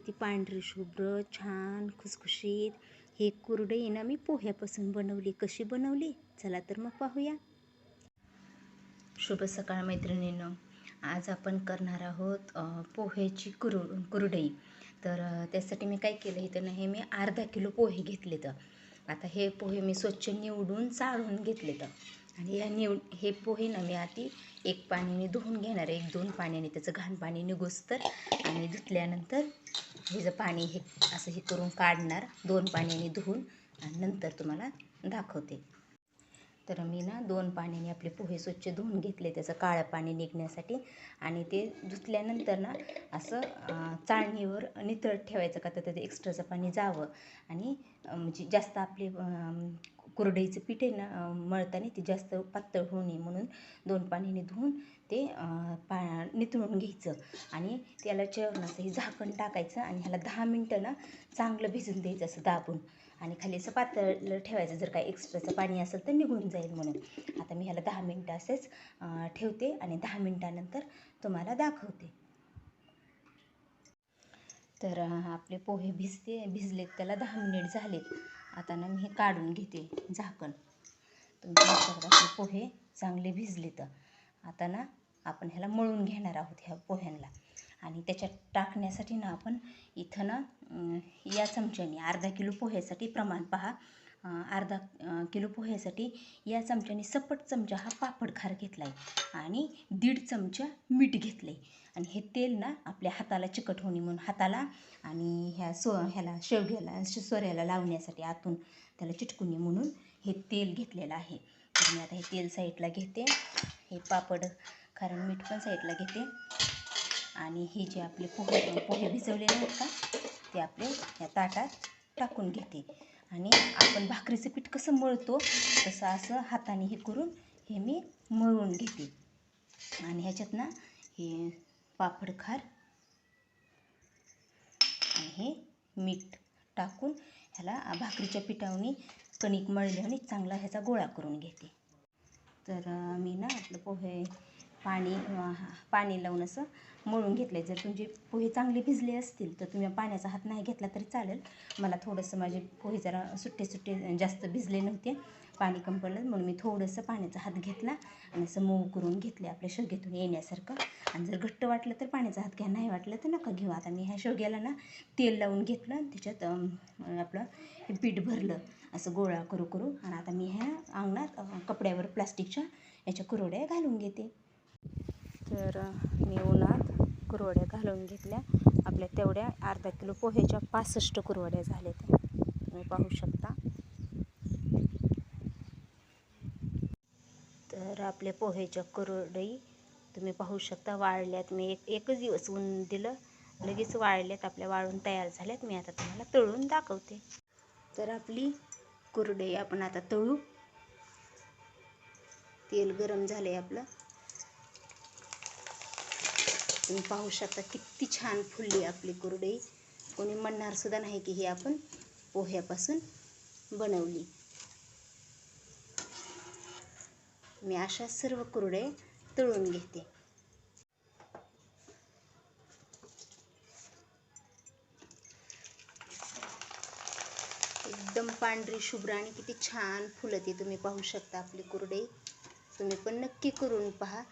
ती पांढरी शुभ्र छान खुसखुशीत. हे कुरडई ना मी पोह्यापासून बनवली. कशी बनवली? चला तर मग पाहूया. शुभ सकाळ मैत्रिणीनं. आज आपण करणार आहोत पोह्याची कुरु कुरडई. तर त्यासाठी मी काय केलं इथं ना हे मी अर्धा किलो पोहे घेतले तर आता हे पोहे मी स्वच्छ निवडून चाळून घेतले तर आणि या निवड हे पोहे ना मी आधी एक पाण्याने धुवून घेणार आहे. एक दोन पाण्याने त्याचं घाण पाणी निघोस तर. आणि धुतल्यानंतर हे पाणी हे असं हे करून काढणार. दोन पाण्याने धुवून आणि नंतर तुम्हाला दाखवते. तर मी ना दोन पाण्याने आपले पोहे स्वच्छ धुवून घेतले त्याचं काळं पाणी निघण्यासाठी. आणि ते धुतल्यानंतर ना असं चाळणीवर नितळत ठेवायचं का तर त्याचं एक्स्ट्राचं पाणी जावं. आणि म्हणजे जास्त आपले कुरडईचं पीठ आहे ना मळताना ते जास्त पातळ होऊ नये म्हणून दोन पाण्याने धुवून ते पा निथळून घ्यायचं. आणि त्याला जेवणाचं हे झाकण टाकायचं आणि ह्याला दहा मिनटं ना चांगलं भिजून द्यायचं असं दाबून. आणि खाली असं पातळ ठेवायचं जर काय एक्स्ट्राचं पाणी असेल तर निघून जाईल म्हणून. आता मी ह्याला दहा मिनटं असेच ठेवते आणि दहा मिनटानंतर तुम्हाला दाखवते. तर आपले पोहे भिजते भिजलेत त्याला दहा मिनिट झालेत. आता ना मी हे काढून घेते झाकण. तुम्ही आपले पोहे चांगले भिजले तर आता ना आपण ह्याला मळून घेणार आहोत ह्या पोह्यांना आणि त्याच्यात टाकण्यासाठी ना आपण इथं ना या चमच्याने अर्धा किलो पोह्यासाठी प्रमाण पहा. अर्धा किलो पोह्यासाठी या चमच्याने सपट चमचा हा पापड खार घेतला आहे आणि दीड चमचा मीठ घेतलं आहे आणि हे तेल ना आपल्या हाताला चिकट होणे म्हणून हाताला आणि ह्या सो ह्याला शेवग्याला सोऱ्याला लावण्यासाठी आतून त्याला चिटकुनी म्हणून हे तेल घेतलेलं आहे. तर मी आता हे तेल साईडला घेते. हे पापड कारण मीठ पण साईडला घेते. आणि हे जे आपले पोहे पोहे भिजवलेले आहेत का ते आपले या ताटात टाकून घेते. आणि आपण भाकरीचं पीठ कसं मळतो तसं असं हाताने हे करून हे मी मळून घेते. आणि ह्याच्यात ना हे पापड खार आणि हे मीठ टाकून ह्याला भाकरीच्या पिठावणी कणिक मळल्याने चांगला ह्याचा गोळा करून घेते. तर मी ना आपलं पोहे पाणी पाणी लावून असं मळून घेतलं आहे जर तुमचे पोहे चांगले भिजले असतील तर तुम्ही पाण्याचा हात नाही घेतला तरी चालेल. मला थोडंसं माझे पोहे जरा सुट्टे सुट्टे जास्त भिजले नव्हते. पाणी कमी पडलं म्हणून मी थोडंसं पाण्याचा हात घेतला आणि असं मऊ करून घेतले आपल्या शेवग्यातून येण्यासारखं. आणि जर घट्ट वाटलं तर पाण्याचा हात घ्या नाही वाटलं तर नका घेऊ. आता मी ह्या शेवग्याला ना तेल लावून घेतलं आणि त्याच्यात आपलं हे पीठ भरलं असं गोळा करू करू. आणि आता मी ह्या अंगणात कपड्यावर प्लास्टिकच्या याच्या कुरवड्या घालून घेते. तर मी उन्हात कुरवड्या घालून घेतल्या. आपल्या तेवढ्या अर्धा किलो पोह्याच्या पासष्ट कुरवड्या झाल्या त्या तुम्ही पाहू शकता. तर आपल्या पोह्याच्या कुरडई तुम्ही पाहू शकता. वाळल्यात. मी एक एकच दिवस ऊन दिलं. लगेच वाळल्यात. आपल्या वाळून तयार झाल्यात. मी आता तुम्हाला तळून दाखवते. तर आपली कुरडई आपण आता तळू. तेल गरम झालं आहे आपलं. तुम्ही पाहू शकता किती छान फुलली आपली कुरडई. कोणी म्हणणार सुद्धा नाही की ही आपण पोह्यापासून बनवली. मी अशा सर्व कुरडे तळून घेते. एकदम पांढरी शुभ्र आणि किती छान फुलते तुम्ही पाहू शकता आपली कुरडई. तुम्ही पण नक्की करून पहा.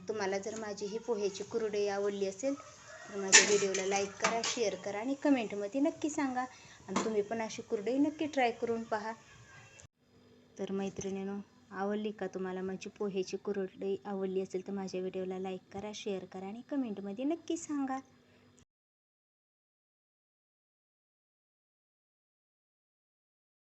तुम्हाला जर माझी ही पोह्याची कुरडई आवडली असेल तर माझ्या व्हिडिओला लाईक करा शेअर करा आणि कमेंटमध्ये नक्की सांगा. आणि तुम्ही पण अशी कुरडई नक्की ट्राय करून पहा. तर मैत्रिणीनो आवडली का तुम्हाला माझी पोह्याची कुरडई? आवडली असेल तर माझ्या व्हिडिओला लाईक करा शेअर करा आणि कमेंटमध्ये नक्की सांगा.